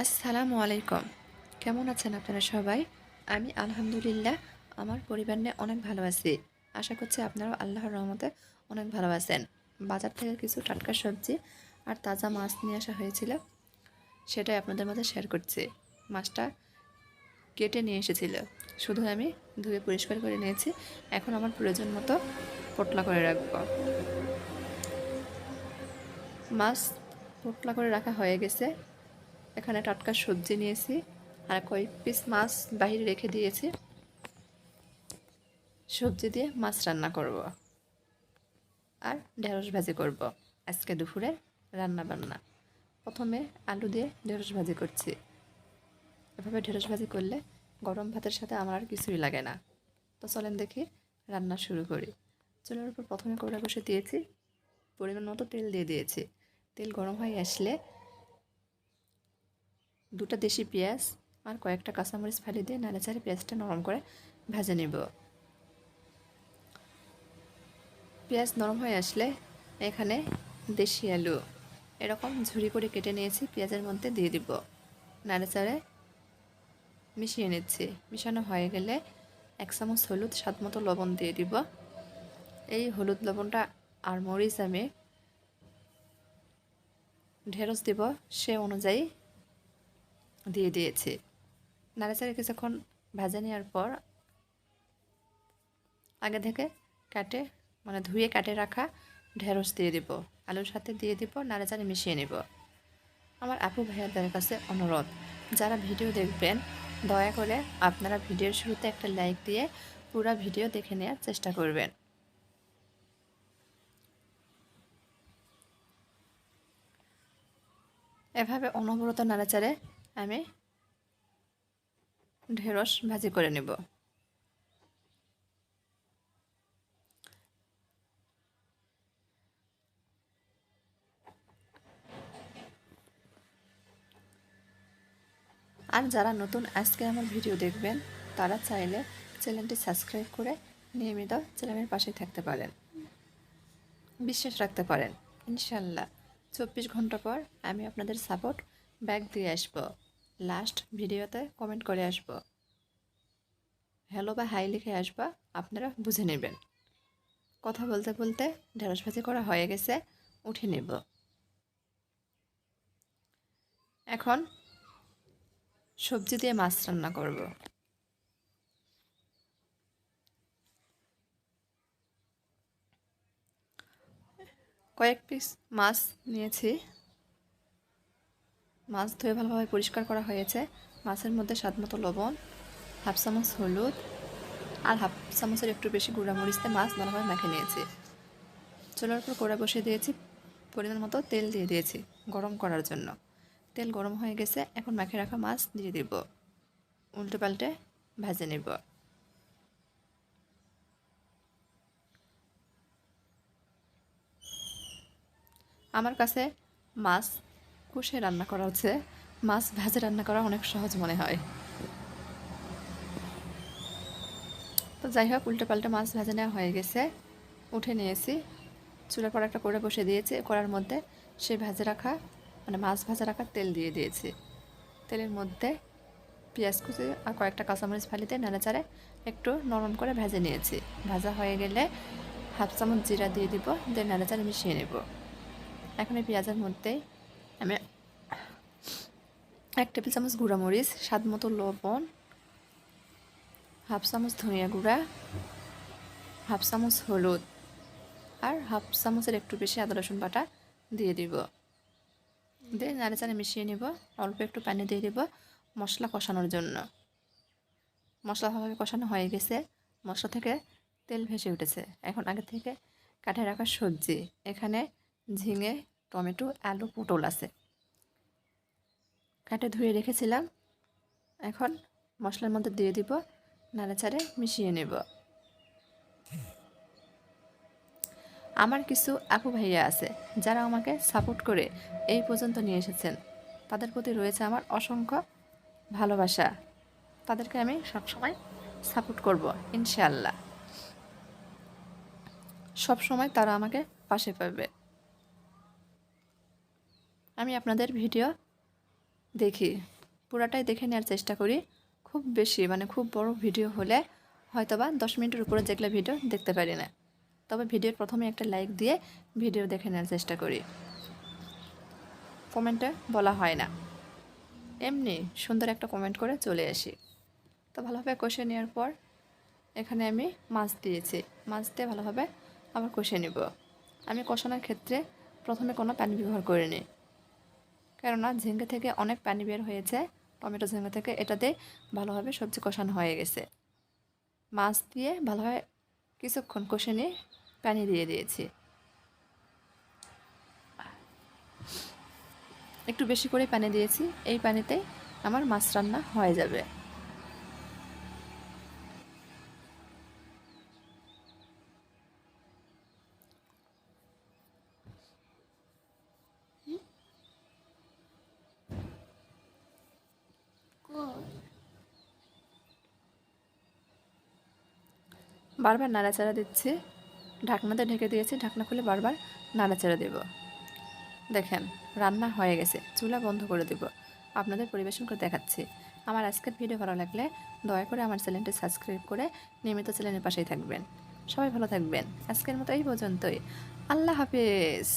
আসসালামু আলাইকুম। কেমন আছেন আপনারা সবাই? আমি আলহামদুলিল্লাহ, আমার পরিবার নিয়ে অনেক ভালো আছি। আশা করছি আপনারাও আল্লাহর রহমতে অনেক ভালো আছেন। বাজার থেকে কিছু টাটকা সবজি আর তাজা মাছ নিয়ে আসা হয়েছিল, সেটাই আপনাদের মধ্যে শেয়ার করছি। মাছটা কেটে নিয়ে এসেছিল। শুধু আমি ধুয়ে পরিষ্কার করে নিয়েছি। এখন আমার প্রয়োজন মতো পোটলা করে রাখব। মাছ পোটলা করে রাখা হয়ে গেছে। এখানে টাটকা সবজি নিয়েছি আর কয়েক পিস মাছ বাইরে রেখে দিয়েছি। সবজি দিয়ে মাছ রান্না করব। আর ঢেঁড়স ভাজি করব। আজকে দুপুরে রান্না বান্না। প্রথমে আলু দিয়ে ঢেঁড়স ভাজি করছি। এভাবে ঢেঁড়স ভাজি করলে গরম ভাতের সাথে আমার আর কিছুই লাগে না। তো চলেন দেখি রান্না শুরু করি। চুলের উপর প্রথমে কড়া বসে দিয়েছি। পরিমাণ মতো তেল দিয়ে দিয়েছি। তেল গরম হয়ে আসলে দুটো দেশি পেঁয়াজ আর কয়েকটা কাঁচামরিচ ফালি দিয়ে নাড়াচাড়ে পেঁয়াজটা নরম করে ভেজে নেব। পেঁয়াজ নরম হয়ে আসলে এখানে দেশি আলু। এরকম ঝুড়ি করে কেটে নিয়েছি, পেঁয়াজের মধ্যে দিয়ে দিব। নাড়াচাড়ে মিশিয়ে নিচ্ছি। মিশানো হয়ে গেলে এক চামচ হলুদ, স্বাদ মতো লবণ দিয়ে দিব। এই হলুদ লবণটা আর মরিচ আমি ঢেঁড়স দিব, সে অনুযায়ী দিয়ে দিয়েছি। নাড়াচাড়া কিছুক্ষণ ভাজা নেওয়ার পর আগে থেকে কাটে মানে ধুয়ে কাটে রাখা ঢেঁড়স দিয়ে দিব। আলুর সাথে দিয়ে দিব, নাড়াচাড়ে মিশিয়ে নেব। আমার আপু ভাইয়াদের কাছে অনুরোধ, যারা ভিডিও দেখবেন, দয়া করে আপনারা ভিডিওর শুরুতে একটা লাইক দিয়ে পুরো ভিডিও দেখে নেওয়ার চেষ্টা করবেন। এভাবে অনবরত নাড়াচাড়ে আমি ঢেঁড়স ভাজি করে নেব। আর যারা নতুন আজকে আমার ভিডিও দেখবেন, তারা চাইলে চ্যানেলটি সাবস্ক্রাইব করে নিয়মিত চ্যানেলের পাশে থাকতে পারেন। বিশ্বাস রাখতে পারেন, ইনশাল্লাহ। চব্বিশ ঘণ্টা পর আমি আপনাদের সাপোর্ট ব্যাক দিয়ে আসব। লাস্ট ভিডিওতে কমেন্ট করে আসব। হ্যালো বা হাই লিখে আসবা, আপনারা বুঝে নেবেন। কথা বলতে বলতে ঢেঁড়স ভাজি করা হয়ে গেছে, উঠে নেব। এখন সবজি দিয়ে মাছ রান্না করব। কয়েক পিস মাছ নিয়েছি। মাছ ধুয়ে ভালোভাবে পরিষ্কার করা হয়েছে। মাছের মধ্যে স্বাদ মতো লবণ, হাফ চামচ হলুদ আর হাফ চামচের একটু বেশি গুঁড়া মরিচতে মাছ ভালোভাবে মেখে নিয়েছি। চুলার উপর কোড়া বসিয়ে দিয়েছি, পরিমাণ মতো তেল দিয়ে দিয়েছি গরম করার জন্য। তেল গরম হয়ে গেছে, এখন মেখে রাখা মাছ দিয়ে দিব। উল্টে পাল্টে ভেজে নেব। আমার কাছে মাছ কষে রান্না করা হচ্ছে। মাছ ভেজে রান্না করা অনেক সহজ মনে হয়। তো যাই হোক উল্টে পাল্টে মাছ ভেজে নেওয়া হয়ে গেছে। উঠে নিয়েছি। চুলা পর একটা করে বসে দিয়েছি। করার মধ্যে সেই ভেজে রাখা মানে মাছ ভাজা রাখার তেল দিয়ে দিয়েছি। তেলের মধ্যে পেঁয়াজ কুচি আর কয়েকটা কাঁচামরিচ ফালিতে নাড়াচাড়ে একটু নরম করে ভেজে নিয়েছি। ভাজা হয়ে গেলে হাফ চামচ জিরা দিয়ে দিব, দিয়ে নাড়াচাড়ে মিশিয়ে নেব। এখন এই পেঁয়াজের মধ্যেই আমি এক টেবিল চামচ গুঁড়া মরিচ, স্বাদ মতো লবণ, হাফ চামচ ধনিয়া গুঁড়া, হাফ চামচ হলুদ আর হাফ চামচের একটু বেশি আদা রসুন বাটা দিয়ে দিব। দিয়ে নাড়ে চাড়ে মিশিয়ে নিব, অল্প একটু পানি দিয়ে দিব মশলা কষানোর জন্য। মশলা ভাবে কষানো হয়ে গেছে, মশলা থেকে তেল ভেসে উঠেছে। এখন আগে থেকে কাঠে রাখা সবজি, এখানে ঝিঙে টমেটো, আলু, পটল আছে। কাটে ধুয়ে রেখেছিলাম। এখন মশলার মধ্যে দিয়ে দিব, নাড়াচাড়ে মিশিয়ে নেব। আমার কিছু আপু ভাইয়া আছে, যারা আমাকে সাপোর্ট করে এই পর্যন্ত নিয়ে এসেছেন। তাদের প্রতি রয়েছে আমার অসংখ্য ভালোবাসা। তাদেরকে আমি সবসময় সাপোর্ট করব ইনশাল্লাহ সব সময় তারা আমাকে পাশে পাবে। আমি আপনাদের ভিডিও দেখি, পুরাটাই দেখে নেওয়ার চেষ্টা করি। খুব বেশি মানে খুব বড় ভিডিও হলে হয়তোবা দশ মিনিটের উপরে যেগুলো ভিডিও দেখতে পারি না। তবে ভিডিওর প্রথমে একটা লাইক দিয়ে ভিডিও দেখে নেওয়ার চেষ্টা করি। কমেন্টে বলা হয় না। এমনি সুন্দর একটা কমেন্ট করে চলে আসি। তো ভালোভাবে কষে নেওয়ার পর এখানে আমি মাছ দিয়েছি। মাছ দিয়ে ভালোভাবে আবার কষে নিব। আমি কষানোর ক্ষেত্রে প্রথমে কোনো প্যান ব্যবহার করিনি। কেননা ঝিঙ্গে থেকে অনেক পানি বের হয়েছে। টমেটো ঝিঙ্গে থেকে এটাতে ভালোভাবে সবজি কষানো হয়ে গেছে। মাছ দিয়ে ভালোভাবে কিছুক্ষণ কষে নিয়ে পানি দিয়ে দিয়েছি। একটু বেশি করে পানি দিয়েছি। এই পানিতে আমার মাছ রান্না হয়ে যাবে। বারবার নাড়াচাড়া দিচ্ছি। ঢাকনাতে ঢেকে দিয়েছি, ঢাকনা খুলে বারবার নাড়াচাড়া দেব। দেখেন, রান্না হয়ে গেছে, চুলা বন্ধ করে দেব। আপনাদের পরিবেশন করে দেখাচ্ছি। আমার আজকের ভিডিও ভালো লাগলে দয়া করে আমার চ্যানেলটি সাবস্ক্রাইব করে নিয়মিত চ্যানেলের পাশেই থাকবেন। সবাই ভালো থাকবেন। আজকের মতো এই পর্যন্তই। আল্লাহ হাফিজ।